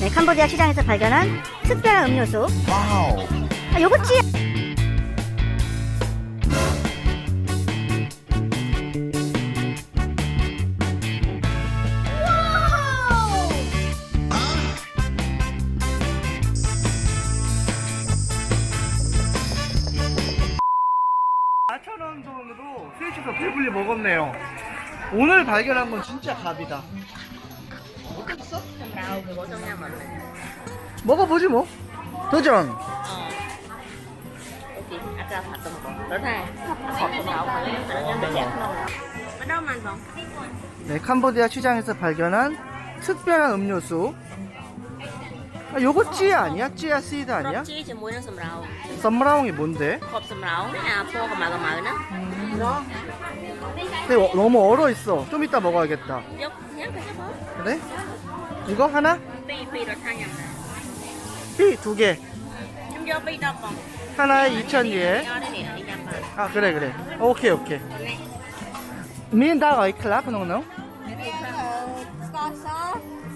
네, 캄보디아 시장에서 발견한 특별한 음료수. 와우. 아, 요거 찌. 사 4,000원 돈으로 셋이서 배불리 먹었네요. 오늘 발견한 건 진짜 갑이다. 먹어보지 뭐. 도전. 아까 봤던 거. 너네 컵 나오고 그냥 몇 đâu mà 네, 캄보디아 시장에서 발견한 특별한 음료수. 아, 요거 찌야 아니야? 찌야 시드 아니야? រកជីជាមួយនឹងសម្រោង 썸머라옹이 뭔데? ខប់សម្រោងអាពណ៌កម្ៅកម្ៅហ្នឹង 근데 어- 너무 얼어 있어. 좀 이따 먹어야겠다. យកញ៉ាំទៅចុះបង 그래? 이거 하나? ពីរពីររសជាតិញ៉ាំដែរ 삐 두 개. ខ្ញុំយកពីរដបបង 하나에 2,000예. យកនេះនេះនេះញ៉ាំបាន 아 그래 그래. 오케이 오케이. 민다 어이 클라 그놈 ស្ករស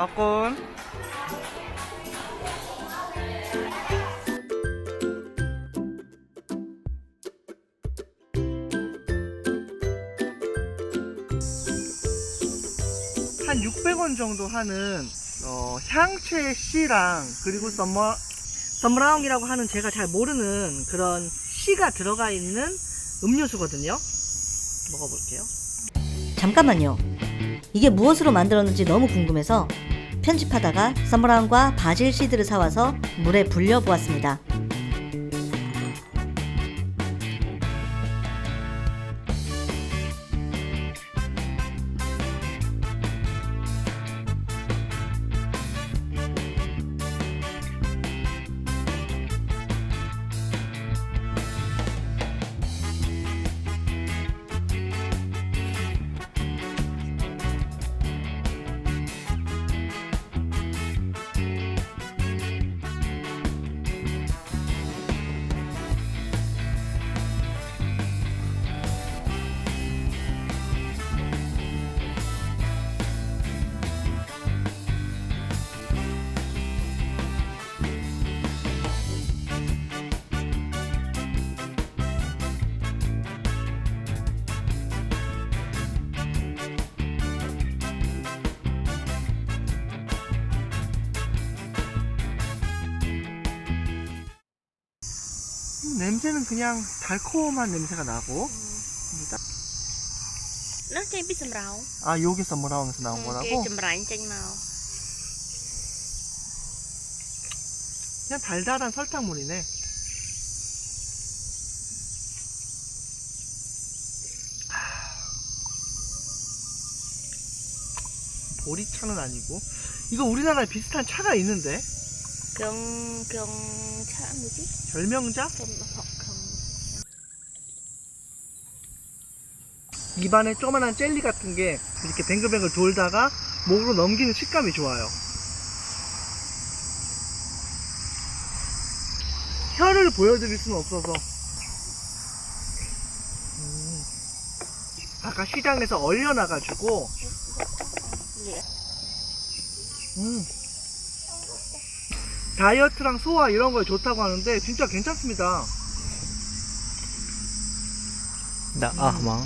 어꾼. 한 600원 정도 하는 어, 향채 씨랑 그리고 썸머 썸머라운이라고 하는 제가 잘 모르는 그런 씨가 들어가 있는 음료수거든요. 먹어볼게요. 잠깐만요. 이게 무엇으로 만들었는지 너무 궁금해서 편집하다가 썸브라운과 바질 시드를 사와서 물에 불려 보았습니다. 냄새는 그냥 달콤한 냄새가 나고. 음. 입니다. 아 여기서 뭐라면서 나온 거라고? 그냥 달달한 설탕물이네. 아. 보리차는 아니고. 이거 우리나라에 비슷한 차가 있는데? 경, 경차 뭐지? 별명자? 입안에 조그만한 젤리 같은 게 이렇게 뱅글뱅글 돌다가 목으로 넘기는 식감이 좋아요. 혀를 보여드릴 수는 없어서 음. 아까 시장에서 얼려놔가지고 음. 다이어트랑 소화 이런 거에 좋다고 하는데 진짜 괜찮습니다. đã ở món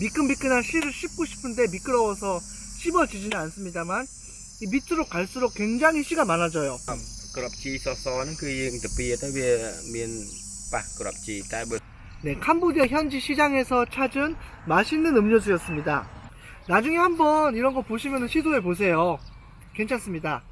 미끈미끈한 씨를 씹고 싶은데 미끄러워서 씹어지지는 않습니다만 이 밑으로 갈수록 굉장히 씨가 많아져요. ក្របជីសសហ្នឹងគឺយើងទៅពៀទៅវាមានប៉ះក្របជីតែបើ 네, 캄보디아 현지 시장에서 찾은 맛있는 음료수였습니다. 나중에 한번 이런 거 보시면 시도해 보세요. 괜찮습니다.